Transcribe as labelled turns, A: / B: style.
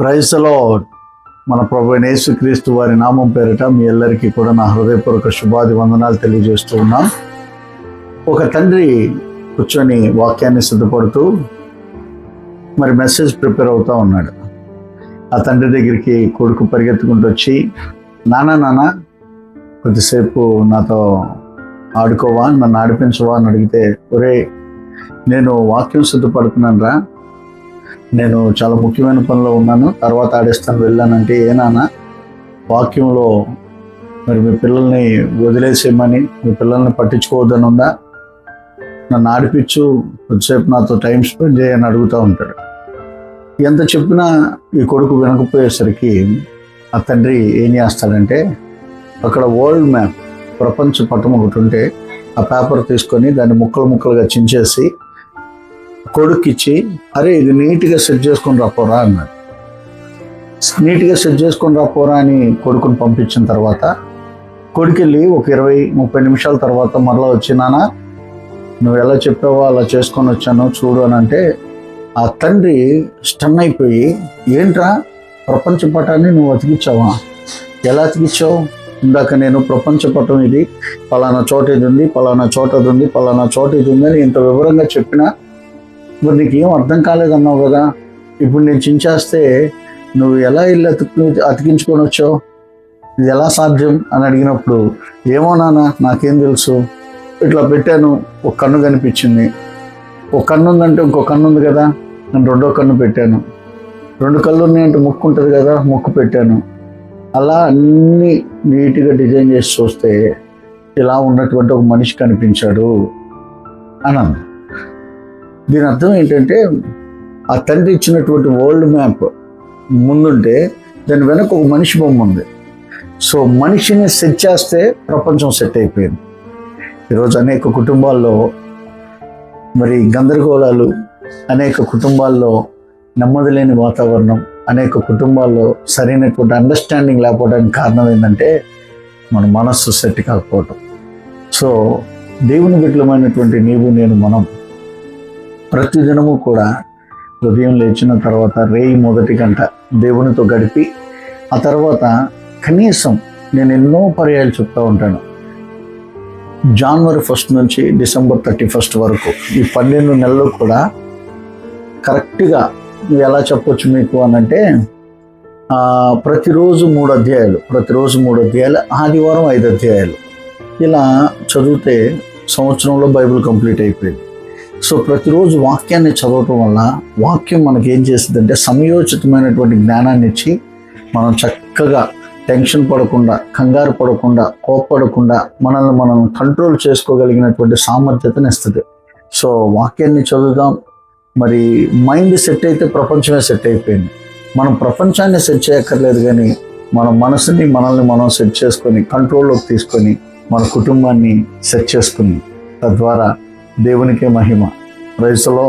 A: ప్రైస్లో మన ప్రభు యేసుక్రీస్తు వారి నామం పేరిట మీ అందరికీ కూడా నా హృదయపూర్వక శుభాది వందనాలు తెలియజేస్తూ ఉన్నాం. ఒక తండ్రి కూర్చొని వాక్యాన్ని సిద్ధపడుతూ మరి మెసేజ్ ప్రిపేర్ అవుతూ ఉన్నాడు. ఆ తండ్రి దగ్గరికి కొడుకు పరిగెత్తుకుంటూ వచ్చి నాన్న నానా కొద్దిసేపు నాతో ఆడుకోవా? నన్ను ఆడిపించవా? అని అడిగితే ఒరే నేను వాక్యం సిద్ధపడుతున్నాను రా నేను చాలా ముఖ్యమైన పనిలో ఉన్నాను. తర్వాత ఆడేస్తాను వెళ్ళానంటే ఏనానా వాక్యంలో మరి మీ పిల్లల్ని వదిలేసేయమని మీ పిల్లల్ని పట్టించుకోవద్దని ఉందా? నన్ను ఆడిపించు కొద్దిసేపు నాతో టైం స్పెండ్ చేయని అడుగుతూ ఉంటాడు. ఎంత చెప్పినా ఈ కొడుకు వినకపోయేసరికి ఆ తండ్రి ఏం చేస్తాడంటే అక్కడ వరల్డ్ మ్యాప్ ప్రపంచ పటం ఒకటి ఉంటే ఆ పేపర్ తీసుకొని దాన్ని ముక్కలు ముక్కలుగా చించేసి కొడుక్కిచ్చి అరే ఇది నీట్గా సెట్ చేసుకొని రాపోరా అన్నాడు. నీట్గా సెట్ చేసుకొని రాపోరా అని కొడుకుని పంపించిన తర్వాత కొడుకెళ్ళి ఒక ఇరవై ముప్పై నిమిషాల తర్వాత మరలా వచ్చినానా నువ్వు ఎలా చెప్పావో అలా చేసుకొని వచ్చాను చూడు అని అంటే ఆ తండ్రి స్టన్ అయిపోయి ఏంట్రా ప్రపంచ పటాన్ని నువ్వు అతికిచ్చావా? ఎలా అతికించావు ఇందాక నేను ప్రపంచ పటం ఇది పలానా చోట ఇది ఉంది పలానా చోట ఇది ఉంది పలానా చోట ఇది ఉంది అని ఇంత వివరంగా చెప్పినా మరి నీకు ఏం అర్థం కాలేదన్నావు కదా? ఇప్పుడు నేను చించేస్తే నువ్వు ఎలా ఇల్లు అతుకు అతికించుకొని వచ్చావు? ఇది ఎలా సాధ్యం అని అడిగినప్పుడు ఏమో నాన్న నాకేం తెలుసు. ఇట్లా పెట్టాను ఒక కన్ను కనిపించింది. ఒక కన్ను ఉందంటే ఇంకో కన్ను ఉంది కదా? నేను రెండో కన్ను పెట్టాను. రెండు కళ్ళు ఉన్నాయంటే ముక్కు ఉంటుంది కదా? ముక్కు పెట్టాను. అలా అన్నీ నీట్గా డిజైన్ చేసి చూస్తే ఇలా ఉన్నటువంటి ఒక మనిషి కనిపించాడు అని దీని అర్థం ఏంటంటే ఆ తండ్రి ఇచ్చినటువంటి వరల్డ్ మ్యాప్ ముందుంటే దాని వెనక ఒక మనిషి బొమ్మ ఉంది. సో మనిషిని సెట్ చేస్తే ప్రపంచం సెట్ అయిపోయింది. ఈరోజు అనేక కుటుంబాల్లో మరి గందరగోళాలు అనేక కుటుంబాల్లో నెమ్మది లేని వాతావరణం అనేక కుటుంబాల్లో సరైనటువంటి అండర్స్టాండింగ్ లేకపోవడానికి కారణం ఏంటంటే మన మనస్సు సెట్ కాకపోవటం. సో దేవుని బిడ్డలమైనటువంటి నీవు నేను మనం ప్రతిదినము కూడా ఉదయం లేచిన తర్వాత రేయి మొదటి గంట దేవునితో గడిపి ఆ తర్వాత కనీసం నేను ఎన్నో పర్యాయాలు చెప్తూ ఉంటాను. జనవరి ఫస్ట్ నుంచి డిసెంబర్ థర్టీ ఫస్ట్ వరకు ఈ పన్నెండు నెలలు కూడా కరెక్ట్గా ఎలా చెప్పొచ్చు మీకు అని అంటే ప్రతిరోజు మూడు అధ్యాయాలు ప్రతిరోజు మూడు అధ్యాయాలు ఆదివారం ఐదు అధ్యాయాలు. ఇలా చదివితే సంవత్సరంలో బైబిల్ కంప్లీట్ అయిపోయింది. సో ప్రతిరోజు వాక్యాన్ని చదవటం వల్ల వాక్యం మనకి ఏం చేస్తుందంటే సమయోచితమైనటువంటి జ్ఞానాన్ని ఇచ్చి మనం చక్కగా టెన్షన్ పడకుండా కంగారు పడకుండా కోప్పడకుండా మనల్ని మనం కంట్రోల్ చేసుకోగలిగినటువంటి సామర్థ్యతను ఇస్తుంది. సో వాక్యాన్ని చదువుదాం. మరి మైండ్ సెట్ అయితే ప్రపంచమే సెట్ అయిపోయింది. మనం ప్రపంచాన్ని సెట్ చేయక్కర్లేదు కానీ మన మనసుని మనల్ని మనం సెట్ చేసుకొని కంట్రోల్లోకి తీసుకొని మన కుటుంబాన్ని సెట్ చేసుకుని తద్వారా దేవునికే మహిమ రైతులో